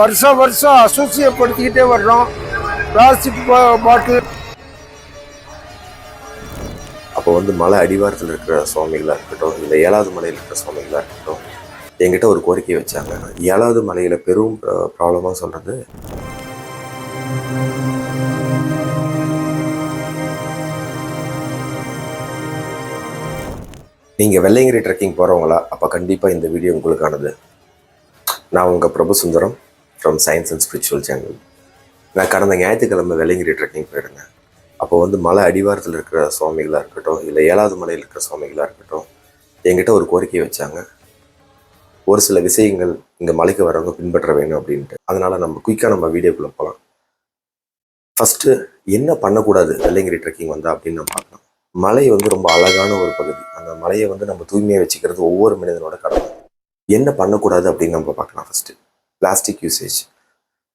வருஷம் வருஷம் அசோசியப்படுத்திக்கிட்டே வர்றோம். Plastic bottle. அப்போ வந்து மலை அடிவாரத்தில் இருக்கிற சுவாமிகளாக இருக்கட்டும் இல்லை ஏழாவது மலையில் இருக்கிற சுவாமிகளாக இருக்கட்டும் என்கிட்ட ஒரு கோரிக்கை வச்சாங்க. ஏழாவது மலையில் பெரும் ப்ராப்ளமாக சொல்கிறது நீங்கள் வெள்ளையங்கிரி ட்ரெக்கிங் போகிறவங்களா அப்போ கண்டிப்பாக இந்த வீடியோ உங்களுக்கானது. நான் உங்கள் Prabhu Sundaram from science and spiritual channel நான் கடந்த ஞாயிற்றுக்கிழமை வெள்ளையங்கிரி ட்ரெக்கிங் போயிருந்தேன் அப்போ வந்து மலை அடிவாரத்தில் இருக்கிற சுவாமிகளாக இருக்கட்டும் இல்லை ஏழாவது மலையில் இருக்கிற சுவாமிகளாக இருக்கட்டும் என்கிட்ட ஒரு கோரிக்கை வச்சாங்க. ஒரு சில விஷயங்கள் இந்த மலைக்கு வரவங்க பின்பற்ற வேணும் அப்படின்ட்டு. அதனால் நம்ம குயிக்காக நம்ம வீடியோக்குள்ளே போகலாம் ஃபஸ்ட்டு என்ன பண்ணக்கூடாது வெள்ளையங்கிரி ட்ரெக்கிங் வந்தால் அப்படின்னு நம்ம பார்க்கலாம் மலை வந்து ரொம்ப அழகான ஒரு பகுதி. அந்த மலையை வந்து நம்ம தூய்மையாக வச்சுக்கிறது ஒவ்வொரு மனிதனோட கடமை. என்ன பண்ணக்கூடாது அப்படின்னு நம்ம பார்க்கலாம் first plastic usage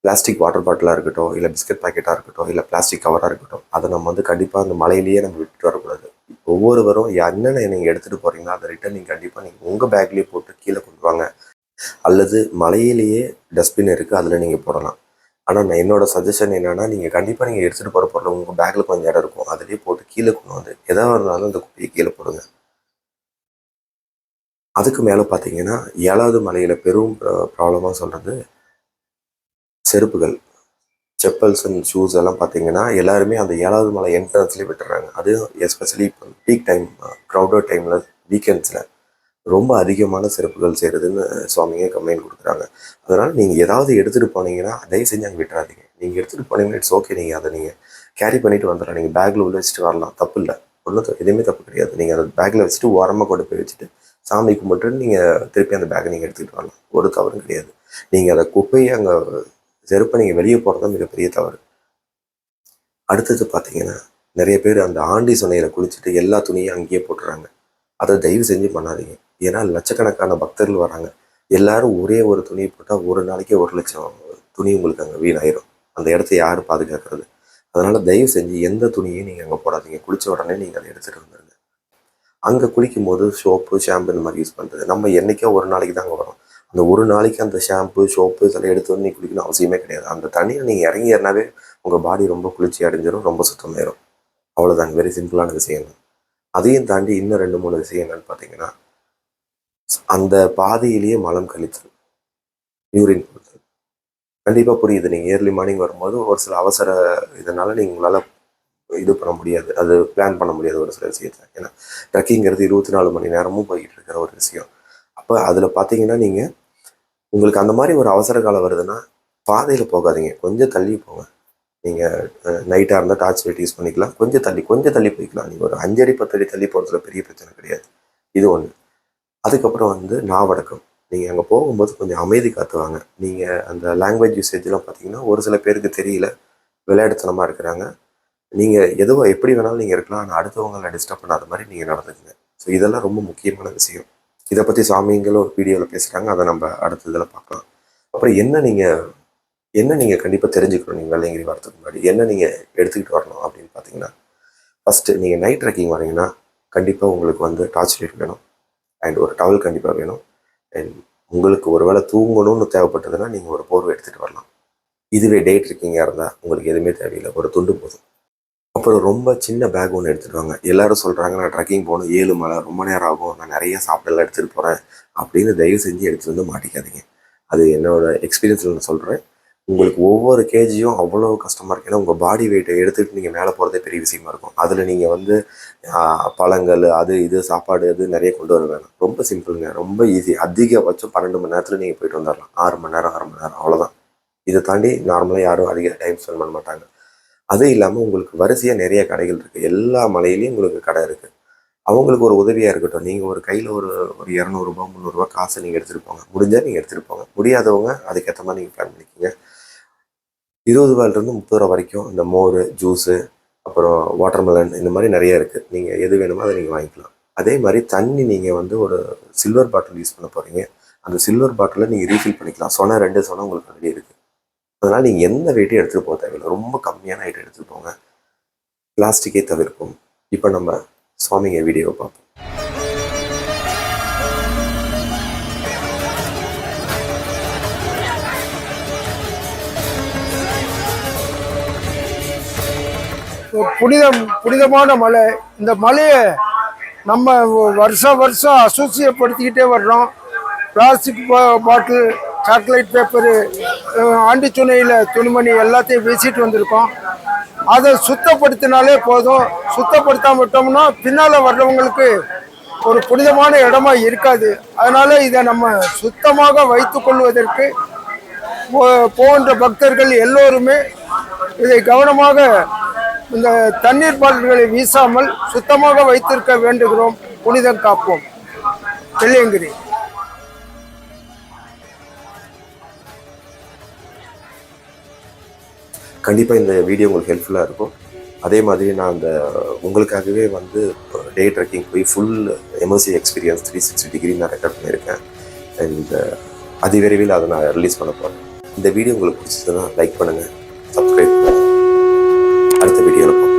plastic water பாட்டிலாக இருக்கட்டும் இல்லை பிஸ்கட் பாக்கெட்டாக இருக்கட்டும் இல்லை பிளாஸ்டிக் கவராக இருக்கட்டும் அதை நம்ம வந்து கண்டிப்பாக அந்த மலையிலேயே நம்ம விட்டுட்டு வரக்கூடாது. ஒவ்வொருவரும் என்னென்ன நீங்கள் எடுத்துகிட்டு போகிறீங்களோ அதை ரிட்டன் நீங்கள் கண்டிப்பாக நீங்கள் உங்கள் பேக்லேயே போட்டு கீழே கொண்டு வாங்க. அல்லது மலையிலேயே டஸ்ட்பின் இருக்குது அதில் நீங்கள் போடலாம். ஆனால் நான் என்னோட சஜஷன் என்னென்னா நீங்கள் கண்டிப்பாக நீங்கள் எடுத்துகிட்டு போகிற பொருள் உங்கள் பேக்கில் கொஞ்சம் இடம் இருக்கும். அதிலேயே போட்டு கீழே கொண்டு வந்து எதாக இருந்தாலும் அந்த குப்பையை கீழே போடுங்க. அதுக்கு மேலே பார்த்தீங்கன்னா ஏழாவது மலையில் பெரும் ப்ராப்ளமாக சொல்கிறது செருப்புகள். செப்பல்ஸ் அண்ட் ஷூஸ் எல்லாம் பார்த்தீங்கன்னா எல்லாருமே அந்த ஏழாவது மலை என்ட்ரன்ஸ்லேயே விட்டுறாங்க. அதுவும் எஸ்பெஷலி இப்போ பீக் டைம் க்ரௌடட் டைமில் வீக்கெண்ட்ஸில் ரொம்ப அதிகமான செருப்புகள் செய்கிறதுன்னு சுவாமிங்க கம்ப்ளைண்ட் கொடுக்குறாங்க. அதனால் நீங்கள் ஏதாவது எடுத்துகிட்டு போனீங்கன்னா தயவு செஞ்சு அங்கே விட்டுறாதீங்க. நீங்கள் எடுத்துகிட்டு போனீங்கன்னா இட்ஸ் ஓகே நீங்கள் அதை நீங்கள் கேரி பண்ணிட்டு வந்துடலாம். நீங்கள் பேக்கில் உள்ள வச்சுட்டு வரலாம். தப்பு இல்லை. ஒன்றும் எதுவுமே தப்பு கிடையாது. நீங்கள் அதை பேக்கில் வச்சுட்டு ஓரமாக கொண்டு போய் வச்சுட்டு சாமி கும்பிட்டு நீங்கள் திருப்பி அந்த பேக்கை நீங்கள் எடுத்துக்கிட்டு வரலாம். ஒரு தவறும் கிடையாது. நீங்கள் அதை குப்பையை அங்கே செருப்பை நீங்கள் வெளியே போகிறது தான் மிகப்பெரிய தவறு. அடுத்தது பார்த்தீங்கன்னா நிறைய பேர் அந்த ஆண்டி சுனையில் குளிச்சுட்டு எல்லா துணியும் அங்கேயே போட்டுறாங்க. அதை தயவு செஞ்சு பண்ணாதீங்க. ஏன்னா லட்சக்கணக்கான பக்தர்கள் வராங்க. எல்லாரும் ஒரே ஒரு துணியை போட்டால் ஒரு நாளைக்கே ஒரு லட்சம் துணி உங்களுக்கு அங்கே வீணாயிரும். அந்த இடத்த யார் பாதுகாக்கிறது. அதனால் தயவு செஞ்சு எந்த துணியும் நீங்கள் அங்கே போடாதீங்க. குளித்த உடனே நீங்கள் அதை எடுத்துகிட்டு வந்துடுங்க அங்கே குளிக்கும் போது சோப்பு ஷாம்பு இந்த மாதிரி யூஸ் பண்ணுறது நம்ம என்றைக்கோ ஒரு நாளைக்கு தாங்க வரும். அந்த ஒரு நாளைக்கு அந்த ஷாம்பு சோப்பு இதெல்லாம் எடுத்து வந்து நீ குளிக்கணும் அவசியமே கிடையாது. அந்த தண்ணியில் நீங்கள் இறங்கியறனாவே உங்கள் பாடி ரொம்ப குளிர்ச்சி அடைஞ்சிரும் ரொம்ப சுத்தமாயிரும். அவ்வளோதாங்க வெரி சிம்பிளான விஷயங்கள் அதையும் தாண்டி இன்னும் ரெண்டு மூணு விஷயம் என்னென்னு பார்த்தீங்கன்னா அந்த பாதையிலேயே மலம் கழித்தல். யூரின் கொடுத்தல். கண்டிப்பாக புரியுது. நீங்கள் ஏர்லி மார்னிங் வரும்போது ஒரு சில அவசர இதனால் நீங்கள் உங்களால் இது பண்ண முடியாது. அது பிளான் பண்ண முடியாது ஒரு சில விஷயத்தை ஏன்னா ட்ரக்கிங்கிறது இருபத்தி நாலு மணி நேரமும் போய்கிட்டு இருக்கிற ஒரு விஷயம். அப்போ அதில் பார்த்தீங்கன்னா நீங்கள் உங்களுக்கு அந்த மாதிரி ஒரு அவசர காலம் வருதுன்னா பாதையில் போகாதீங்க. கொஞ்சம் தள்ளி போங்க. நீங்கள் நைட்டாக இருந்தால் டார்ச் லைட் யூஸ் பண்ணிக்கலாம். கொஞ்சம் தள்ளி கொஞ்சம் தள்ளி போய்க்கலாம். நீங்கள் ஒரு அஞ்சடி பத்தடி தள்ளி போகிறதுல பெரிய பிரச்சனை கிடையாது. இது ஒன்று அதுக்கப்புறம் வந்து நாவடக்கம் நீங்கள் அங்கே போகும்போது கொஞ்சம் அமைதி காத்துவாங்க நீங்கள் அந்த லாங்குவேஜ் யூசேஜ்லாம் பார்த்தீங்கன்னா ஒரு சில பேருக்கு தெரியல. விளையாட்டுத்தனமாக இருக்கிறாங்க. நீங்கள் எதுவோ எப்படி வேணாலும் நீங்கள் இருக்கலாம். ஆனால் அடுத்தவங்களை டிஸ்டர்ப் பண்ணாத மாதிரி நீங்கள் நடந்துக்குங்க. ஸோ இதெல்லாம் ரொம்ப முக்கியமான விஷயம். இதை பற்றி சாமிங்கிற ஒரு வீடியோவில் பேசுகிறாங்க அதை நம்ம அடுத்த இதில் பார்க்கலாம். அப்புறம் என்ன நீங்கள் என்ன நீங்கள் கண்டிப்பாக தெரிஞ்சுக்கணும்? நீங்கள் வெள்ளையங்கிரி வரதுக்கு முன்னாடி என்ன நீங்கள் எடுத்துக்கிட்டு வரணும் அப்படின்னு பார்த்தீங்கன்னா ஃபஸ்ட்டு நீங்கள் நைட் ட்ரெக்கிங் வரீங்கன்னா கண்டிப்பாக உங்களுக்கு வந்து டார்ச் லைட் வேணும். அண்ட் ஒரு டவல் கண்டிப்பாக வேணும். அண்ட் உங்களுக்கு ஒரு வேளை தூங்கணும்னு தேவைப்பட்டதுன்னா நீங்கள் ஒரு போர்வை எடுத்துகிட்டு வரலாம். இதுவே டே ட்ரெக்கிங்காக இருந்தால் உங்களுக்கு எதுவுமே தேவையில்லை. ஒரு துண்டு போதும். அப்புறம் ரொம்ப சின்ன பேக் ஒன்று எடுத்துகிட்டு வாங்க. எல்லாரும் சொல்கிறாங்க நான் ட்ரெக்கிங் போகணும். ஏழு மலை ரொம்ப நேரம் ஆகும். நான் நிறைய சாப்பிடலாம் எடுத்துகிட்டு போகிறேன் அப்படின்னு தயவு செஞ்சு எடுத்துகிட்டு வந்து மாட்டிக்காதீங்க. அது என்னோட எக்ஸ்பீரியன்ஸில் நான் சொல்கிறேன் உங்களுக்கு ஒவ்வொரு கேஜியும் அவ்வளோ கஷ்டமாக இருக்கு. ஏன்னா உங்கள் பாடி வெயிட்டை எடுத்துகிட்டு நீங்கள் மேலே போகிறதே பெரிய விஷயமா இருக்கும். அதில் நீங்கள் வந்து பழங்கள் அது இது சாப்பாடு அது நிறைய கொண்டு வர வேணும். ரொம்ப சிம்பிளுங்க ரொம்ப ஈஸி அதிகபட்சம் பன்னெண்டு மணி நேரத்தில் நீங்கள் போயிட்டு வந்துடலாம் ஆறு மணி நேரம் ஆறு மணி நேரம். அவ்வளோதான் இதை தாண்டி நார்மலாக யாரும் அதிக டைம் ஸ்பெண்ட் பண்ண மாட்டாங்க. அது இல்லாமல் உங்களுக்கு வரிசையாக நிறைய கடைகள் இருக்குது எல்லா மலையிலையும் உங்களுக்கு கடை இருக்குது அவங்களுக்கு ஒரு உதவியாக இருக்கட்டும். நீங்கள் ஒரு கையில் ஒரு ஒரு இரநூறுபா முந்நூறுரூவா காசை நீங்கள் எடுத்துகிட்டு போங்க. முடிஞ்சால் நீங்கள் எடுத்துகிட்டு போங்க. முடியாதவங்க அதுக்கேற்ற மாதிரி நீங்கள் பிளான் பண்ணிக்கோங்க. இருபது ரூபாயிலிருந்து முப்பது ரூபா வரைக்கும் இந்த மோர் ஜூஸு அப்புறம் வாட்டர்மெலன் இந்த மாதிரி நிறைய இருக்குது நீங்கள் எது வேணுமோ அதை நீங்கள் வாங்கிக்கலாம். அதே மாதிரி தண்ணி நீங்கள் வந்து ஒரு சில்வர் பாட்டில் யூஸ் பண்ண போகிறீங்க அந்த சில்வர் பாட்டிலில் நீங்கள் ரீஃபில் பண்ணிக்கலாம். சொன்ன ரெண்டு சொன்ன உங்களுக்கு ஆல்ரெடி இருக்குது அதனால் நீங்கள் எந்த வெயிட்டையும் எடுத்துகிட்டு போக தேவையில்லை. ரொம்ப கம்மியான ஐட்டம் எடுத்துகிட்டு போங்க. பிளாஸ்டிக்கே தவிர்ப்போம் இப்போ நம்ம சுவாமிங்க வீடியோவை பார்ப்போம். புனிதம் புனிதமான மலை. இந்த மலையை நம்ம வருஷம் வருஷம் அசோசியப்படுத்திக்கிட்டே வர்றோம். பிளாஸ்டிக் பாட்டில் சாக்லேட் பேப்பரு ஆண்டிச்சுனையில் துணிமணி எல்லாத்தையும் வீசிட்டு வந்திருக்கோம். அதை சுத்தப்படுத்தினாலே போதும். சுத்தப்படுத்தாம விட்டோம்னா பின்னால் வர்றவங்களுக்கு ஒரு புனிதமான இடமா இருக்காது. அதனால் இதை நம்ம சுத்தமாக வைத்து கொள்வதற்கு போ- பக்தர்கள் எல்லோருமே இதை கவனமாக இந்த தண்ணீர் பாட்டில்களை வீசாமல் சுத்தமாக வைத்திருக்க வேண்டுகிறோம். புனிதம் காப்போம். வெள்ளியங்கிரி. கண்டிப்பாக இந்த வீடியோ உங்களுக்கு ஹெல்ப்ஃபுல்லாக இருக்கும். அதே மாதிரி நான் அந்த உங்களுக்காகவே வந்து டே ட்ரெக்கிங் போய் full immersive experience three sixty degree நான் ரெக்கார்ட் பண்ணியிருக்கேன். அண்ட் அதிவிரைவில் அதை நான் ரிலீஸ் பண்ண போகிறேன் இந்த வீடியோ உங்களுக்கு பிடிச்சதுன்னா லைக் பண்ணுங்கள் சப்ஸ்கிரைப் பண்ணுங்கள் அடுத்த வீடியோவில் பார்ப்போம்.